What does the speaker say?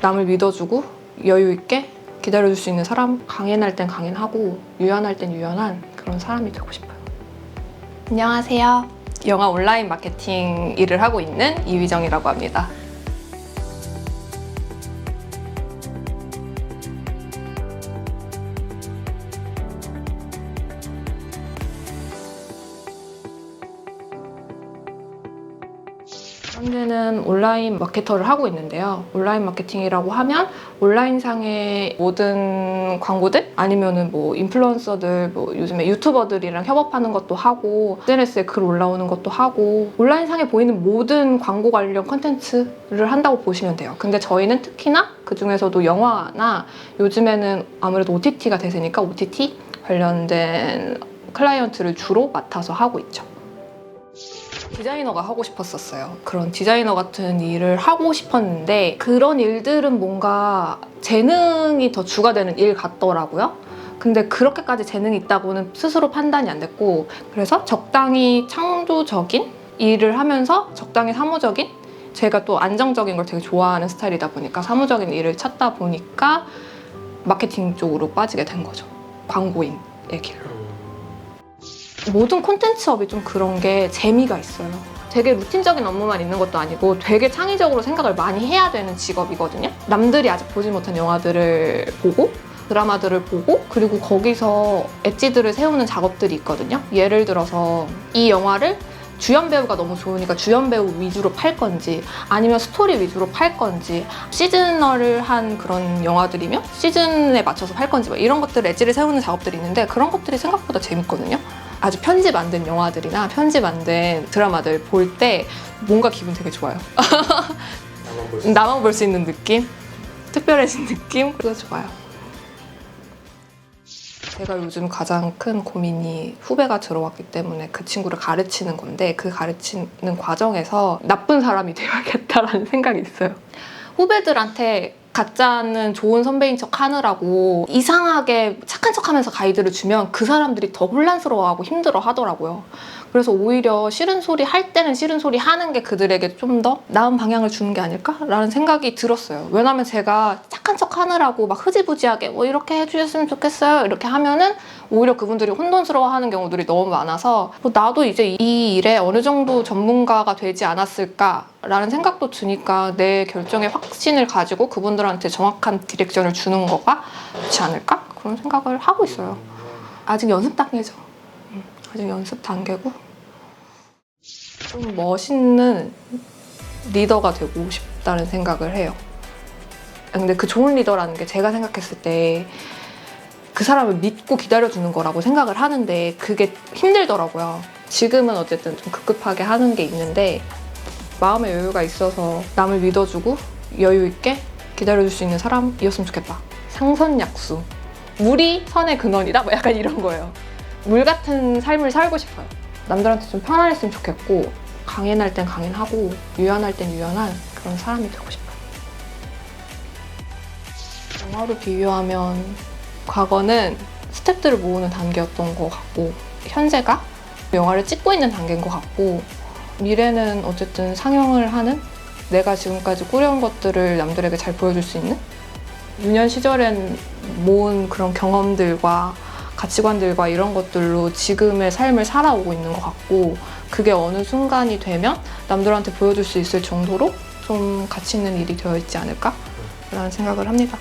남을 믿어주고 여유 있게 기다려줄 수 있는 사람 강인할 땐 강인하고 유연할 땐 유연한 그런 사람이 되고 싶어요. 안녕하세요. 영화 온라인 마케팅 일을 하고 있는 이휘정이라고 합니다. 현재는 온라인 마케터를 하고 있는데요. 온라인 마케팅이라고 하면 온라인상의 모든 광고들 아니면은 뭐 인플루언서들 뭐 요즘에 유튜버들이랑 협업하는 것도 하고 SNS에 글 올라오는 것도 하고 온라인상에 보이는 모든 광고 관련 컨텐츠를 한다고 보시면 돼요. 근데 저희는 특히나 그 중에서도 영화나 요즘에는 아무래도 OTT가 대세니까 OTT 관련된 클라이언트를 주로 맡아서 하고 있죠. 디자이너가 하고 싶었었어요. 그런 디자이너 같은 일을 하고 싶었는데 그런 일들은 뭔가 재능이 더 주가 되는 일 같더라고요. 근데 그렇게까지 재능이 있다고는 스스로 판단이 안 됐고 그래서 적당히 창조적인 일을 하면서 적당히 사무적인 제가 또 안정적인 걸 되게 좋아하는 스타일이다 보니까 사무적인 일을 찾다 보니까 마케팅 쪽으로 빠지게 된 거죠. 광고인의 길로. 모든 콘텐츠업이 좀 그런 게 재미가 있어요. 되게 루틴적인 업무만 있는 것도 아니고 되게 창의적으로 생각을 많이 해야 되는 직업이거든요. 남들이 아직 보지 못한 영화들을 보고 드라마들을 보고 그리고 거기서 엣지들을 세우는 작업들이 있거든요. 예를 들어서 이 영화를 주연 배우가 너무 좋으니까 주연 배우 위주로 팔 건지 아니면 스토리 위주로 팔 건지 시즈널을 한 그런 영화들이면 시즌에 맞춰서 팔 건지 뭐 이런 것들 엣지를 세우는 작업들이 있는데 그런 것들이 생각보다 재밌거든요. 아주 편집 안 된 영화들이나 편집 안 된 드라마들 볼 때 뭔가 기분 되게 좋아요. 나만 볼 수 있는 느낌? 특별해진 느낌? 그래서 좋아요. 제가 요즘 가장 큰 고민이 후배가 들어왔기 때문에 그 친구를 가르치는 건데 그 가르치는 과정에서 나쁜 사람이 되어야겠다라는 생각이 있어요. 후배들한테 가짜는 좋은 선배인 척 하느라고 이상하게 착한 척 하면서 가이드를 주면 그 사람들이 더 혼란스러워하고 힘들어 하더라고요. 그래서 오히려 싫은 소리 할 때는 싫은 소리 하는 게 그들에게 좀 더 나은 방향을 주는 게 아닐까라는 생각이 들었어요. 왜냐면 제가 착한 척 하느라고 막 흐지부지하게 뭐 이렇게 해주셨으면 좋겠어요. 이렇게 하면은 오히려 그분들이 혼돈스러워 하는 경우들이 너무 많아서 뭐 나도 이제 이 일에 어느 정도 전문가가 되지 않았을까 라는 생각도 드니까 내 결정에 확신을 가지고 그분들한테 정확한 디렉션을 주는 거가 좋지 않을까? 그런 생각을 하고 있어요. 아직 연습 단계죠. 음, 아직 연습 단계고 좀 멋있는 리더가 되고 싶다는 생각을 해요. 근데 그 좋은 리더라는 게 제가 생각했을 때 그 사람을 믿고 기다려주는 거라고 생각을 하는데 그게 힘들더라고요. 지금은 어쨌든 좀 급급하게 하는 게 있는데 마음의 여유가 있어서 남을 믿어주고 여유 있게 기다려줄 수 있는 사람이었으면 좋겠다. 상선약수. 물이 선의 근원이다? 뭐 약간 이런 거예요. 물 같은 삶을 살고 싶어요. 남들한테 좀 편안했으면 좋겠고 강인할 땐 강인하고 유연할 땐 유연한 그런 사람이 되고 싶어요. 영화로 비유하면 과거는 스탭들을 모으는 단계였던 것 같고 현재가 영화를 찍고 있는 단계인 것 같고 미래는 어쨌든 상영을 하는 내가 지금까지 꾸려온 것들을 남들에게 잘 보여줄 수 있는 유년 시절엔 모은 그런 경험들과 가치관들과 이런 것들로 지금의 삶을 살아오고 있는 것 같고 그게 어느 순간이 되면 남들한테 보여줄 수 있을 정도로 좀 가치 있는 일이 되어 있지 않을까라는 생각을 합니다.